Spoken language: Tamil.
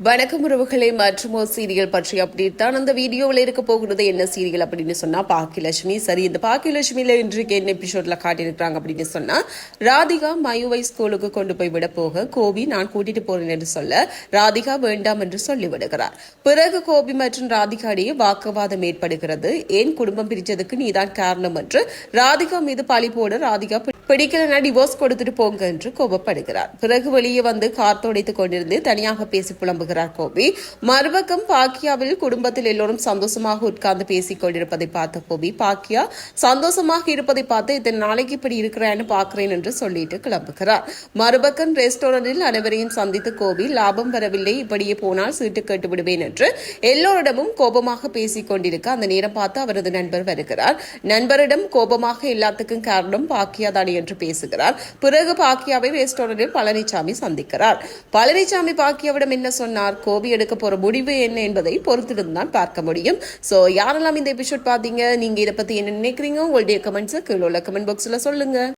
வணக்கம் உறவுகளை மற்றும் ஒரு சீரியல் பற்றி அப்டேட் தான் அந்த வீடியோவில் இருக்க போகிறது. என்ன சீரியல் அப்படின்னு சொன்னா பாக்கியலட்சுமி. சரி இந்த பாக்கியலட்சுமியில இன்றைக்கு என்ன எபிசோட்ல காட்டியிருக்கிறாங்க அப்படின்னு சொன்னா ராதிகா மயுவை ஸ்கூலுக்கு கொண்டு போய் விட போக கோபி நான் கூட்டிட்டு போறேன் என்று சொல்ல ராதிகா வேண்டாம் என்று சொல்லி விடுகிறார். பிறகு கோபி மற்றும் ராதிகா இடையே வாக்குவாதம் ஏற்படுகிறது. ஏன் குடும்பம் பிரிச்சதுக்கு நீதான் காரணம் என்று ராதிகா மீது பழி போட ராதிகா பிடிக்கலனா டிவோர்ஸ் கொடுத்துட்டு போங்க என்று கோபப்படுகிறார். பிறகு வெளியே வந்து கார் துடைத்துக் கொண்டிருந்து தனியாக பேசி புலம்புகிறார் கோபி. மறுபக்கம் பாக்கியாவில் குடும்பத்தில் எல்லோரும் சந்தோஷமாக உட்கார்ந்து பேசிக் கொண்டிருப்பதை பார்த்த கோபி பாக்கியா சந்தோஷமாக இருப்பதை பார்த்து இத்தனை நாளைக்கு இப்படி இருக்கிறான்னு பார்க்கிறேன் என்று சொல்லிட்டு கிளம்புகிறார். மறுபக்கம் ரெஸ்டாரண்டில் அனைவரையும் சந்தித்து கோபி லாபம் வரவில்லை இப்படியே போனால் சீட்டு கேட்டு விடுவேன் என்று எல்லோரிடமும் கோபமாக பேசிக் கொண்டிருக்க அந்த நேரம் பார்த்து அவரது நண்பர் வருகிறார். நண்பரிடம் கோபமாக எல்லாத்துக்கும் காரணம் பாக்கியா தானே என்று பேசுகிறார். பிறகு பாக்கியாவை ரெஸ்டாரண்டில் பழனிசாமி சந்திக்கிறார். பழனிசாமி பாக்கியாவிடம் என்ன சொன்னார்? கோபி எடுக்க போற முடிவு என்ன என்பதை பொறுத்திருந்து தான் பார்க்க முடியும். சோ யாரெல்லாம் இந்த எபிசோட் பாத்தீங்க நீங்க இதை பத்தி என்ன நினைக்கிறீங்க? உங்களுடைய கமெண்ட்ஸ் கீழே உள்ள கமெண்ட் பாக்ஸ்ல சொல்லுங்க.